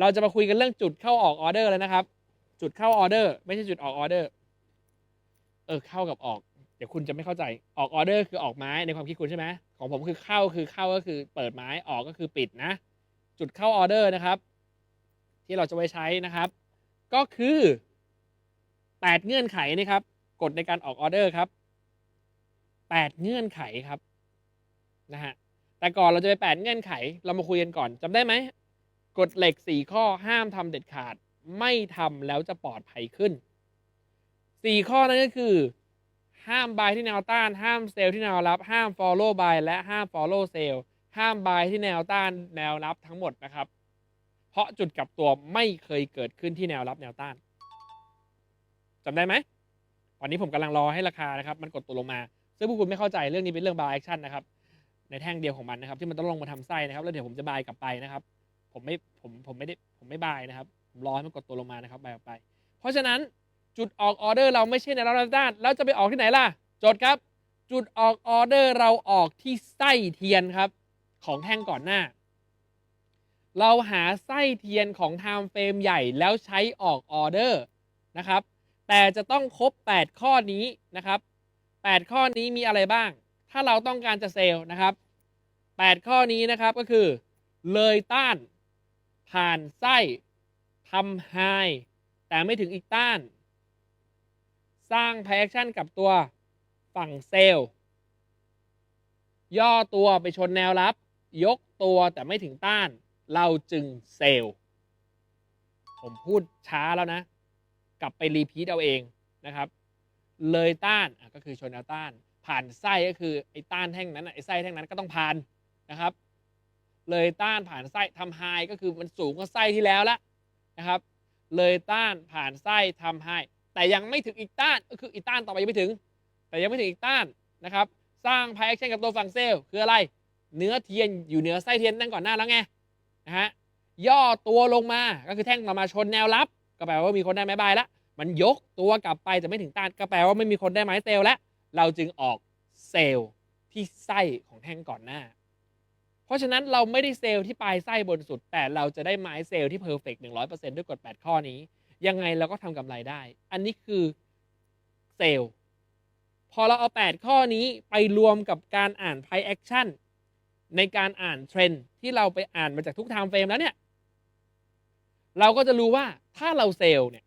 เราจะมาคุยกันเรื่องจุดเข้าออกออเดอร์แล้วนะครับ จุดเข้าออเดอร์ ไม่ใช่จุดออกออเดอร์ เออเข้ากับออก เดี๋ยวคุณจะไม่เข้าใจออกออเดอร์คือออกไม้ในความคิดคุณใช่ไหมของผมคือเข้าคือเข้าก็คือเปิดไม้ออกก็คือปิดนะ จุดเข้าออเดอร์นะครับ ที่เราจะไว้ใช้นะครับ ก็คือแปดเงื่อนไขนะครับกฎในการออกออเดอร์ครับแปดเงื่อนไขครับนะฮะแต่ก่อนเราจะไปแปดเงื่อนไข เรามาคุยกันก่อนจำได้ไหม กฎเหล็กสี่ข้อห้ามทำเด็ดขาดไม่ทำแล้วจะปลอดภัยขึ้นสี่ข้อนั้นก็คือ ห้ามบายที่แนวต้าน ห้ามเซลล์ที่แนวรับ ห้าม follow buy และห้าม follow sell ห้ามบายที่แนวต้านแนวรับทั้งหมดนะครับ เพราะจุดกลับตัวไม่เคยเกิดขึ้นที่แนวรับแนวต้านจำได้ไหมวันนี้ผมกำลังรอให้ราคานะครับ มันกดตัวลงมา ซึ่งพวกคุณไม่เข้าใจเรื่องนี้เป็นเรื่อง buy action นะครับในแท่งเดียวของมันนะครับ ที่มันต้องลงมาทำไส้นะครับ แล้วเดี๋ยวผมจะบายกลับไปนะครับ ผมไม่ผมผมไม่ได้ผมไม่บายนะครับผมรอให้มันกดตัวลงมานะครับบายออกไป เพราะฉะนั้นจุดออกออเดอร์เราไม่ใช่ในรับแนวต้านแล้วจะไปออกที่ไหนล่ะโจทย์ครับ จุดออกออเดอร์เราออกที่ไส้เทียนครับ ของแท่งก่อนหน้า เราหาไส้เทียนของไทม์เฟรมใหญ่แล้วใช้ออกออเดอร์นะครับ แต่จะต้องครบ 8 ข้อนี้นะครับ 8 ข้อนี้มีอะไรบ้าง ถ้าเราต้องการจะเซลล์นะครับ 8 ข้อนี้นะครับก็คือ เลยต้าน ผ่านไส้ทำไฮแต่ไม่ถึงอีกต้าน สร้างไพแอคชั่นกับตัวฝั่งเซลล์ ย่อตัวไปชนแนวรับ ยกตัวแต่ไม่ถึงต้าน เราจึงเซลล์ ผมพูดช้าแล้วนะ กลับไปรีพีทเอาเองนะครับ เลยต้านก็คือชนแนวต้าน ผ่านไส้ก็คือไอ้ต้านแท่งนั้นไอ้ไส้แท่งนั้นก็ต้องผ่านนะครับ เลยต้านผ่านไส้ทำไฮก็คือมันสูงกว่าไส้ที่แล้วละนะครับ เลยต้านผ่านไส้ทำไฮแต่ยังไม่ถึงอีกต้านก็คืออีกต้านต่อไปยังไม่ถึง แต่ยังไม่ถึงอีกต้านนะครับ สร้างไพแอคชั่นกับตัวฝั่งเซลล์คืออะไร เนื้อเทียนอยู่เหนือไส้เทียนนั่นก่อนหน้าแล้วไงนะฮะย่อตัวลงมาก็คือแท่งต่อมาชนแนวรับ ก็แปลว่ามีคนได้ไม้บายล้วมันยกตัวกลับไปแต่ไม่ถึงต้านก็แปลว่าไม่มีคนได้ไม้เซลล์แล้วเราจึงออกเซลล์ที่ไส้ของแท่งก่อนหน้า เพราะฉะนั้นเราไม่ได้เซลล์ที่ปลายไส้บนสุด แต่เราจะได้ไม้เซลล์ที่เพอร์เฟกต์หนึ่งร้อยเปอร์เซ็นต์ด้วยกฎ8ข้อนี้ ยังไงเราก็ทำกำไรได้ อันนี้คือเซลล์ พอเราเอา8ข้อนี้ไปรวมกับการอ่านไพแอคชั่นในการอ่านเทรนด์ที่เราไปอ่านมาจากทุกไทม์เฟรมแล้วเนี่ย เราก็จะรู้ว่าถ้าเราเซลล์เนี่ย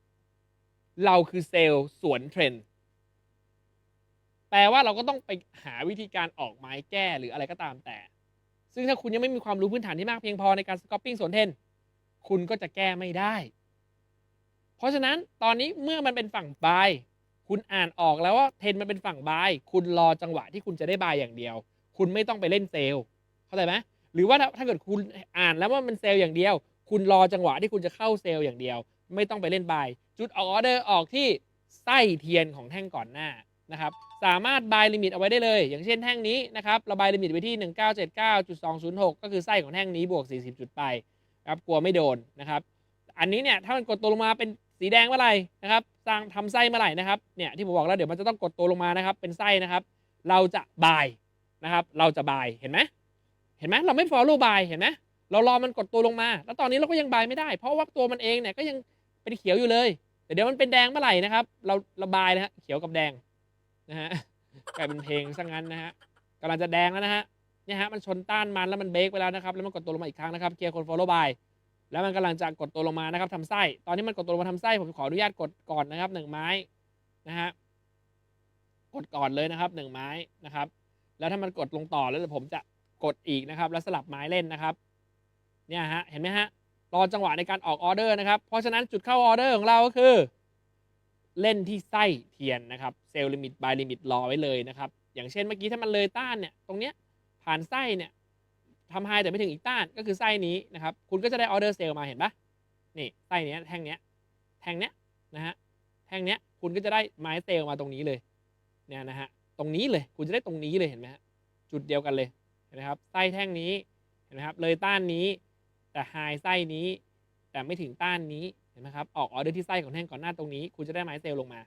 เราคือเซลล์สวนเทรนด์แปลว่าเราก็ต้องไปหาวิธีการออกไม้แก้หรืออะไรก็ตามแต่ ซึ่งถ้าคุณยังไม่มีความรู้พื้นฐานที่มากเพียงพอในการสกอปปิ้งสวนเทน คุณก็จะแก้ไม่ได้ เพราะฉะนั้นตอนนี้เมื่อมันเป็นฝั่งบาย คุณอ่านออกแล้วว่าเทนมันเป็นฝั่งบาย คุณรอจังหวะที่คุณจะได้บายอย่างเดียว คุณไม่ต้องไปเล่นเซลล์เข้าใจไหมหรือว่าถ้าเกิดคุณอ่านแล้วว่ามันเซลล์อย่างเดียว คุณรอจังหวะที่คุณจะเข้าเซลล์อย่างเดียว ไม่ต้องไปเล่นบาย จุดออกออเดอร์ออกที่ไส้เทียนของแท่งก่อนหน้านะครับ สามารถบายลิมิตเอาไว้ได้เลย อย่างเช่นแท่งนี้นะครับระบายลิมิตไว้ที่ 1979.206 ก็คือไส้ของแท่งนี้บวก 40 จุดไปครับกลัวไม่โดนนะครับ อันนี้เนี่ยถ้ามันกดตัวลงมาเป็นสีแดงเมื่อไหร่นะครับสร้างทำไส้เมื่อไหร่นะครับเนี่ยที่ผมบอกแล้วเดี๋ยวมันจะต้องกดตัวลงมานะครับ เป็นไส้นะครับ เราจะบายนะครับ เราจะบายเห็นไหมเห็นไหมเราไม่ follow buy เห็นไหมเรารอมันกดตัวลงมา แล้วตอนนี้เราก็ยังบายไม่ได้ เพราะว่าตัวมันเองเนี่ยก็ยังเป็นเขียวอยู่เลยแต่เดี๋ยวมันเป็นแดงเมื่อไหร่นะครับ เราเราบายนะฮะเขียวกับแดง นะฮะกลายเป็นเพลงซะงั้นนะฮะกำลังจะแดงแล้วนะฮะเนี่ยฮะมันชนต้านมันแล้วมันเบรกไปแล้วนะครับแล้วมันกดตัวลงมาอีกครั้งนะครับเคลียร์คน follow buy แล้วมันกำลังจะกดตัวลงมานะครับทำไส้ตอนนี้มันกดตัวลงมาทำไส้ผมขออนุญาตกดก่อนนะครับหนึ่งไม้นะฮะกดก่อนเลยนะครับหนึ่งไม้นะครับ แล้วถ้ามันกดลงต่อแล้วผมจะกดอีกนะครับ แล้วสลับไม้เล่นนะครับ เนี่ยฮะเห็นไหมฮะรอจังหวะในการออกออเดอร์นะครับ เพราะฉะนั้นจุดเข้าออเดอร์ของเราก็คือ เล่นที่ไส้เทียนนะครับเซลล์ลิมิตบายลิมิตรอไว้เลยนะครับอย่างเช่นเมื่อกี้ถ้ามันเลยต้านเนี่ยตรงเนี้ยผ่านไส้เนี่ยทำไฮแต่ไม่ถึงอีกต้านก็คือไส้นี้นะครับคุณก็จะได้ออเดอร์เซลล์มาเห็นปะนี่ไส้เนี้ยแท่งเนี้ยแท่งเนี้ยนะฮะแท่งเนี้ยคุณก็จะได้ไม้เซลล์มาตรงนี้เลยเนี่ยนะฮะตรงนี้เลยคุณจะได้ตรงนี้เลยเห็นไหมฮะจุดเดียวกันเลยเห็นไหมครับไส้แท่งนี้เห็นไหมครับเลยต้านนี้ แต่ไฮไส้นี้แต่ไม่ถึงต้านนี้ ห็นไหมครับ ออกออเดอร์ที่ไส้ของแท่งก่อนหน้าตรงนี้ คุณจะได้ไม้เซลลงมา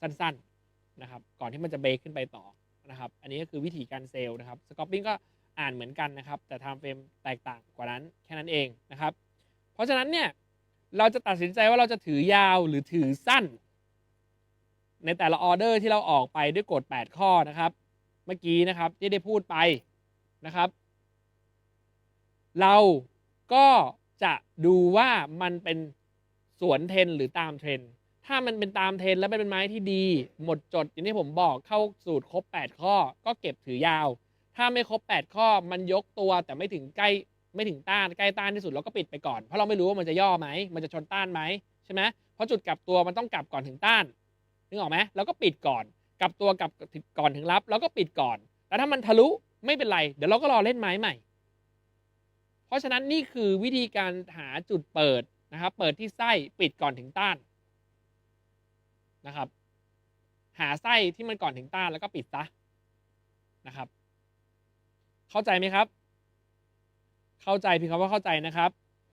สั้นๆนะครับ ก่อนที่มันจะเบรกขึ้นไปต่อนะครับ อันนี้ก็คือวิธีการเซลล์นะครับสกอปปิ้งก็อ่านเหมือนกันนะครับ แต่ไทม์เฟรมแตกต่างกว่านั้นแค่นั้นเองนะครับ เพราะราะฉะนั้นเนี่ยเราจะตัดสินใจว่าเราจะถือยาวหรือถือสั้น ในแต่ละออเดอร์ที่เราออกไปด้วยกฎ 8 ข้อนะครับ เมื่อกี้นะครับที่ได้พูดไปนะครับ เราก็จะดูว่ามันเป็น สวนเทรนหรือตามเทรน ถ้ามันเป็นตามเทรนแล้วเป็นไม้ที่ดี หมดจดอย่างที่ผมบอกเข้าสูตรครบ 8 ข้อก็เก็บถือยาว ถ้าไม่ครบ 8 ข้อมันยกตัวแต่ไม่ถึงใกล้ไม่ถึงต้านใกล้ต้านที่สุดเราก็ปิดไปก่อนเพราะเราไม่รู้ว่ามันจะย่อไหมมันจะชนต้านไหมใช่ไหมเพราะจุดกลับตัวมันต้องกลับก่อนถึงต้านนึกออกไหมเราก็ปิดก่อนกลับตัวกลับก่อนถึงรับเราก็ปิดก่อนแล้วถ้ามันทะลุไม่เป็นไร เดี๋ยวเราก็รอเล่นไม้ใหม่ เพราะฉะนั้นนี่คือวิธีการหาจุดเปิด นะครับเปิดที่ไส้ปิดก่อนถึงต้านนะครับ หาไส้ที่มันก่อนถึงต้านแล้วก็ปิดซะนะครับ เข้าใจไหมครับ เข้าใจพี่ครับว่าเข้าใจนะครับ